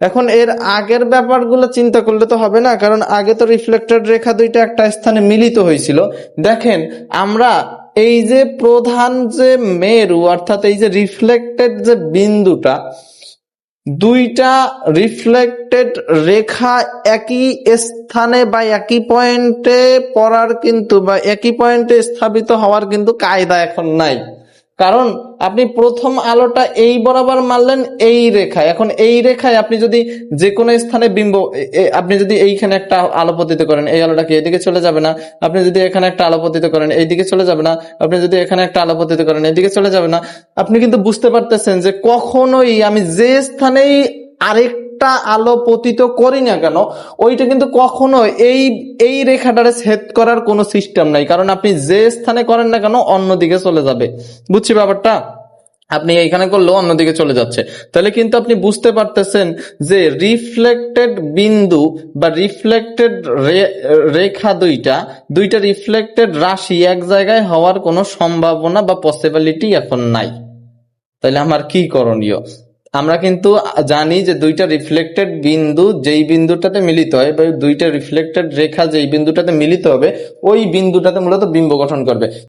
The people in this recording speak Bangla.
এখন এর আগের ব্যাপারগুলো চিন্তা করলে তো হবে না, কারণ আগে তো রিফ্লেক্টেড রেখা দুইটা একটা স্থানে মিলিত হয়েছিল। দেখেন, আমরা এই যে প্রধান যে মেরু, অর্থাৎ এই যে রিফ্লেক্টেড যে বিন্দুটা, দুইটা রিফ্লেক্টেড রেখা একই স্থানে বা একই পয়েন্টে পড়ার কিন্তু বা একই পয়েন্টে স্থাপিত হওয়ার কিন্তু কায়দা এখন নাই। কারণ আপনি প্রথম আলোটা এই বরাবর মারলেন এই রেখায়। এখন এই রেখায় আপনি যদি যে কোনো স্থানে বিম্ব আপনি যদি এইখানে একটা আলো পতিত করেন, এই আলোটা কি এদিকে চলে যাবে না? আপনি যদি এখানে একটা আলো পতিত করেন, এইদিকে চলে যাবে না? আপনি যদি এখানে একটা আলো পতিত করেন এদিকে চলে যাবে না? আপনি কিন্তু বুঝতে পারতেছেন যে কখনোই আমি যে স্থানেই আরেকটা আলো পতিত করি না কেন, ওইটা কিন্তু কখনো এই এই রেখাটারে ছেদ করার কোনো সিস্টেম নাই। কারণ আপনি যে স্থানে করেন না কেন, অন্যদিকে চলে যাবে। বুঝছি ব্যাপারটা? আপনি এইখানে করলেও অন্যদিকে চলে যাচ্ছে। তাহলে কিন্তু আপনি বুঝতে পারতেছেন যে রিফ্লেক্টেড বিন্দু বা রিফ্লেক্টেড রেখা দুইটা দুইটা রিফ্লেক্টেড রাশি এক জায়গায় হওয়ার কোনো সম্ভাবনা বা পসিবিলিটি এখন নাই। তাহলে আমার কি করণীয়? আমরা কিন্তু জানি যে দুইটা রিফ্লেক্টেড বিন্দু যেই বিন্দুটাতে মিলিত হয়, বা দুইটা রিফ্লেক্টেড রেখা যেই বিন্দুটাতে মিলিত হবে, ওই বিন্দুটাতে মূলত বিম্ব গঠন করবে।